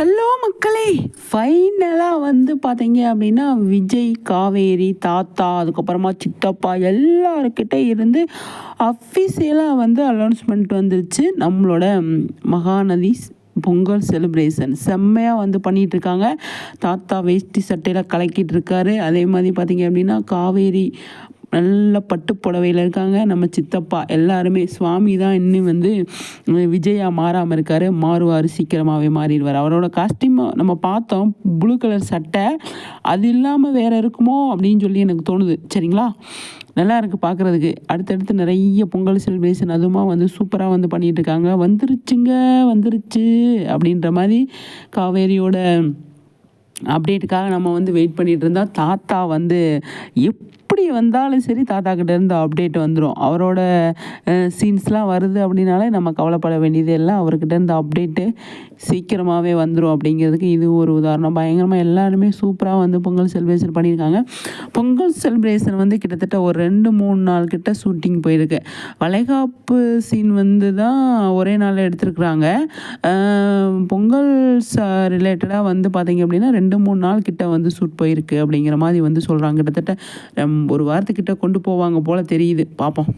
Hello மக்களே ஃபைனலாக வந்து பார்த்தீங்க அப்படின்னா விஜய் காவேரி தாத்தா அதுக்கப்புறமா சித்தப்பா எல்லாருக்கிட்ட இருந்து அஃபிஷியலாக வந்து அனௌன்ஸ்மெண்ட் வந்துருச்சு. நம்மளோட மகாநதி பொங்கல் செலிப்ரேஷன் செம்மையாக வந்து பண்ணிகிட்ருக்காங்க இருக்காங்க தாத்தா வேஷ்டி சட்டையில் கலக்கிட்டு இருக்காரு அதே மாதிரி பார்த்தீங்க அப்படின்னா காவேரி நல்ல பட்டு புடவையில் இருக்காங்க. நம்ம சித்தப்பா எல்லாருமே சுவாமி தான் இன்னும் வந்து விஜயா மாறாமல் இருக்காரு. மாறுவார் சீக்கிரமாகவே மாறிடுவார். அவரோட காஸ்டியூம் நம்ம பார்த்தோம். ப்ளூ கலர் சட்டை. அது இல்லாமல் வேறு இருக்குமோ அப்படின்னு சொல்லி எனக்கு தோணுது. சரிங்களா? நல்லா இருக்குது பார்க்குறதுக்கு. அடுத்தடுத்து நிறைய பொங்கல் செலிப்ரேஷன் அதுவுமா வந்து சூப்பராக வந்து பண்ணிகிட்டு இருக்காங்க. வந்துருச்சுங்க வந்துருச்சு அப்படின்ற மாதிரி காவேரியோட அப்டேட்டுக்காக நம்ம வந்து வெயிட் பண்ணிகிட்டு இருந்தால் தாத்தா வந்து எப் எப்படி வந்தாலும் சரி தாத்தா கிட்டேருந்து அப்டேட் வந்துடும் அவரோட சீன்ஸ்லாம் வருது அப்படின்னாலே நம்ம கவலைப்பட வேண்டியது இல்லை. அவர்கிட்டேருந்து அப்டேட்டு சீக்கிரமாகவே வந்துடும் அப்படிங்கிறதுக்கு இது ஒரு உதாரணம். பயங்கரமாக எல்லாருமே சூப்பராக வந்து பொங்கல் செலிப்ரேஷன் பண்ணியிருக்காங்க. பொங்கல் செலிப்ரேஷன் வந்து கிட்டத்தட்ட ஒரு ரெண்டு மூணு நாள் கிட்ட ஷூட்டிங் போயிருக்கு. வளைகாப்பு சீன் வந்து தான் ஒரே நாளில் எடுத்திருக்கிறாங்க. பொங்கல் பொங்கல் ரிலேட்டடாக uh, வந்து பார்த்தீங்க அப்படின்னா ரெண்டு மூணு நாள் கிட்ட வந்து ஷூட் போயிருக்கு அப்படிங்கிற மாதிரி வந்து சொல்கிறாங்க கிட்டத்தட்ட ஒரு வாரத்துக்கிட்ட கொண்டு போவாங்க போல் தெரியுது. பார்ப்போம்